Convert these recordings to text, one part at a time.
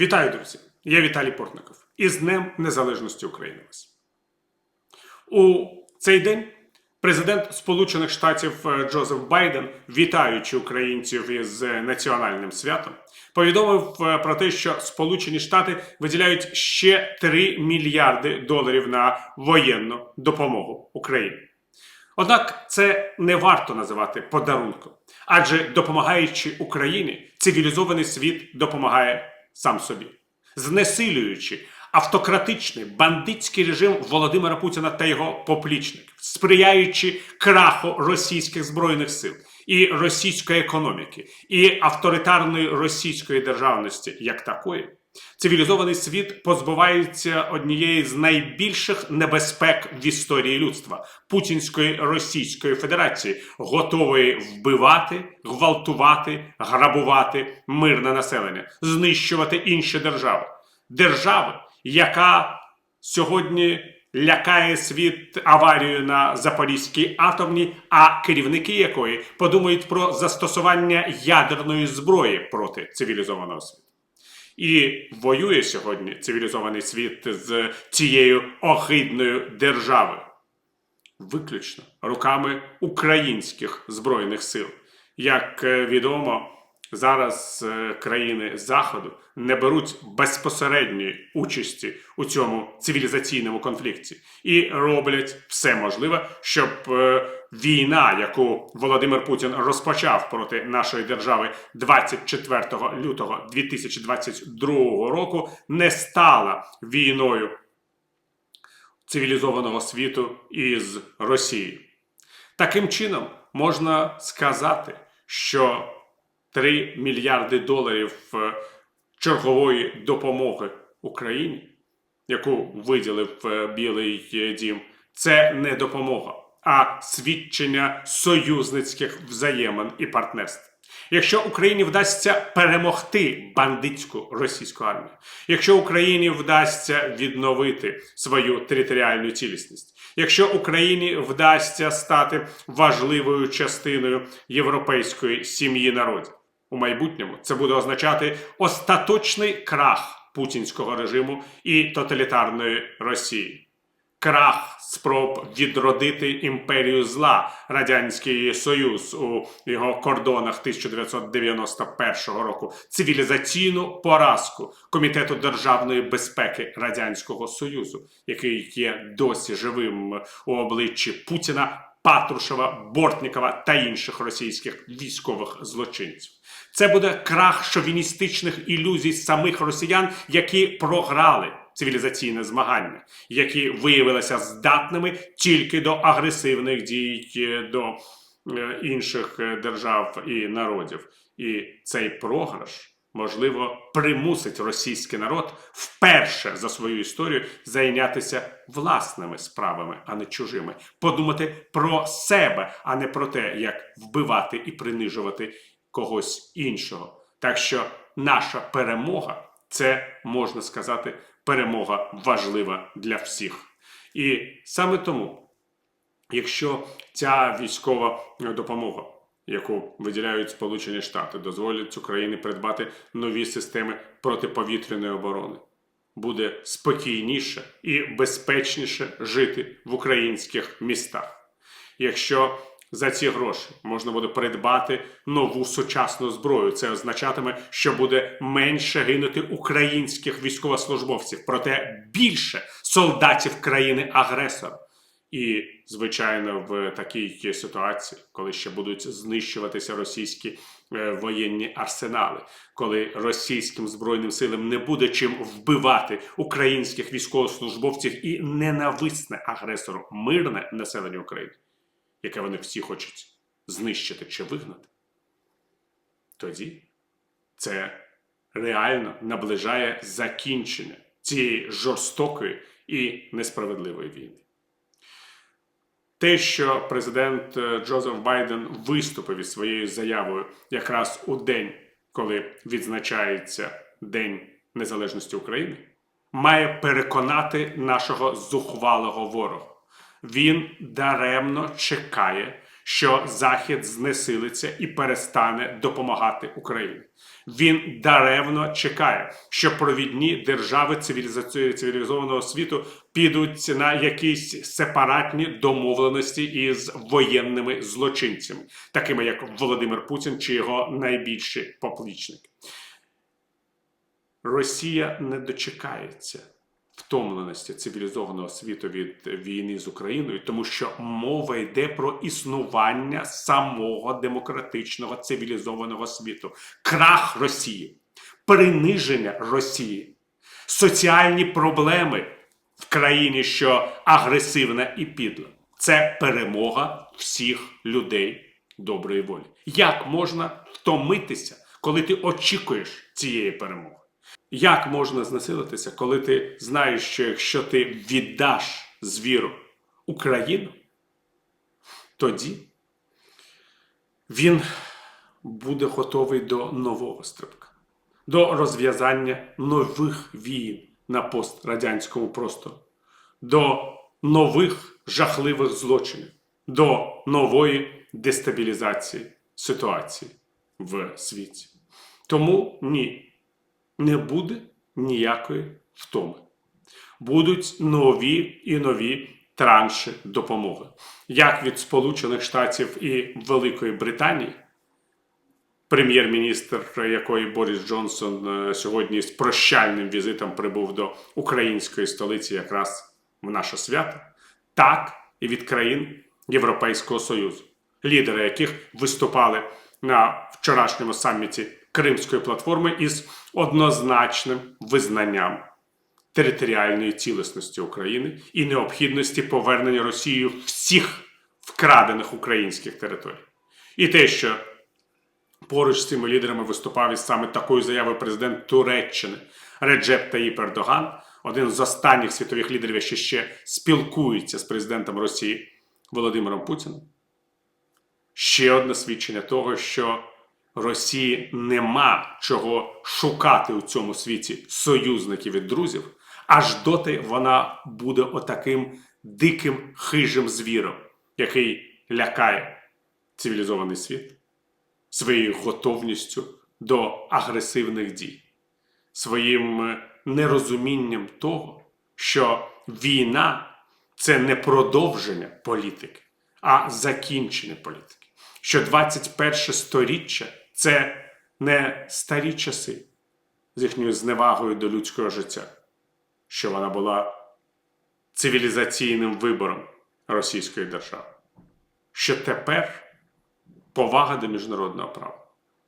Вітаю, друзі! Я Віталій Портников. Із Днем Незалежності України вас. У цей день президент Сполучених Штатів е, Джозеф Байден, вітаючи українців із е, національним святом, повідомив е, про те, що Сполучені Штати виділяють ще 3 мільярди доларів на воєнну допомогу Україні. Однак це не варто називати подарунком, адже допомагаючи Україні, цивілізований світ допомагає сам собі, знесилюючи автократичний бандитський режим Володимира Путіна та його поплічників, сприяючи краху російських збройних сил і російської економіки, і авторитарної російської державності як такої. Цивілізований світ позбувається однієї з найбільших небезпек в історії людства Путінської Російської Федерації, готової вбивати, гвалтувати, грабувати мирне населення, знищувати інші держави. Держави, яка сьогодні лякає світ аварією на Запорізькій атомній, а керівники якої подумають про застосування ядерної зброї проти цивілізованого світу. І воює сьогодні цивілізований світ з цією огидною державою, виключно руками українських збройних сил. Як е, відомо, зараз е, країни Заходу не беруть безпосередньої участі у цьому цивілізаційному конфлікті і роблять все можливе, щоб е, війна, яку Володимир Путін розпочав проти нашої держави 24 лютого 2022 року, не стала війною цивілізованого світу із Росією. Таким чином можна сказати, що 3 мільярди доларів е, чергової допомоги Україні, яку виділив е, Білий е, Дім, це не допомога, а свідчення союзницьких взаємин і партнерств. Якщо Україні вдасться перемогти бандитську російську армію, якщо Україні вдасться відновити свою територіальну цілісність, якщо Україні вдасться стати важливою частиною європейської сім'ї народів, у майбутньому це буде означати остаточний крах путінського режиму і тоталітарної Росії. Крах спроб відродити імперію зла Радянський Союз у його кордонах 1991 року, цивілізаційну поразку Комітету державної безпеки Радянського Союзу, який є досі живим у обличчі Путіна, Патрушева, Бортнікова та інших російських військових злочинців. Це буде крах шовіністичних ілюзій самих росіян, які програли цивілізаційне змагання, які виявилися здатними тільки до агресивних дій е, до е, інших е, держав і народів. І цей програш. Можливо, примусить російський народ вперше за свою історію зайнятися власними справами, а не чужими, подумати про себе, а не про те, як вбивати і принижувати когось іншого. Так що наша перемога це можна сказати перемога важлива для всіх. І саме тому, якщо ця військова допомога, яку виділяють Сполучені Штати, дозволять Україні придбати нові системи протиповітряної оборони, буде спокійніше і безпечніше жити в українських містах. Якщо за ці гроші можна буде придбати нову сучасну зброю. Це означатиме, що буде менше гинути українських військовослужбовців, проте більше солдатів країни-агресора. І, звичайно, в такій ситуації, коли ще будуть знищуватися російські е, воєнні арсенали, коли російським збройним силам не буде чим вбивати українських військовослужбовців і ненависне агресору мирне населення України яке вони всі хочуть знищити чи вигнати, тоді це реально наближає закінчення цієї жорстокої і несправедливої війни. Те, що президент е, Джозеф Байден виступив із своєю заявою якраз у день, коли відзначається День Незалежності України, має переконати нашого зухвалого ворога. Він даремно чекає, що Захід знесилиться і перестане допомагати Україні. Він даремно чекає, що провідні держави цивілізованого світу підуть на якісь сепаратні домовленості із воєнними злочинцями, такими як Володимир Путін чи його найбільші поплічники. Росія не дочекається втомленості цивілізованого світу від війни з Україною, тому що мова йде про існування самого демократичного цивілізованого світу, крах Росії, приниження Росії, соціальні проблеми в країні, що агресивна і підла. Це перемога всіх людей доброї волі. Як можна втомитися, коли ти очікуєш цієї перемоги? Як можна знесилитися, коли ти знаєш, що якщо ти віддаш звіру Україну, тоді він буде готовий до нового стрибка, до розв'язання нових війн на пострадянському просторі, до нових жахливих злочинів, до нової дестабілізації ситуації в світі. Тому ні не буде ніякої втоми. Будуть нові і нові транші допомоги, як від Сполучених Штатів і Великої Британії, прем'єр-міністр якої Борис Джонсон е, сьогодні з прощальним візитом прибув до української столиці якраз в наше свято, так і від країн Європейського Союзу, лідери яких виступали на вчорашньому саміті Кримської платформи із однозначним визнанням територіальної цілісності України і необхідності повернення Росією всіх вкрадених українських територій. І те, що поруч з цими лідерами виступав із саме такою заявою президент Туреччини Реджеп Таїп Ердоган, один з останніх світових лідерів, що ще спілкується з президентом Росії Володимиром Путіним. Ще одне свідчення того, що Росії нема чого шукати у цьому світі союзників і друзів, аж доти вона буде отаким диким хижим звіром, який лякає цивілізований світ своєю готовністю до агресивних дій, своїм е, нерозумінням того, що війна це не продовження політики, а закінчення політики. Що 21 сторіччя це не старі часи з їхньою зневагою до людського життя, що вона була цивілізаційним вибором Російської держави. Що тепер повага до міжнародного права,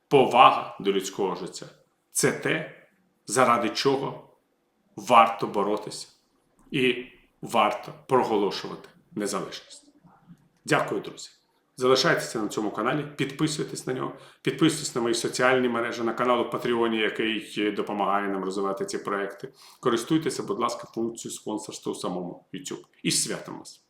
повага до людського життя це те, заради чого варто боротися і варто проголошувати незалежність. Дякую, друзі. Залишайтеся на цьому каналі, підписуйтесь на нього, підписуйтесь на мої соціальні мережі, на канал у Патреоні, який допомагає нам розвивати ці проекти. Користуйтеся, будь ласка, функцією спонсорства у самому YouTube. І святом вас!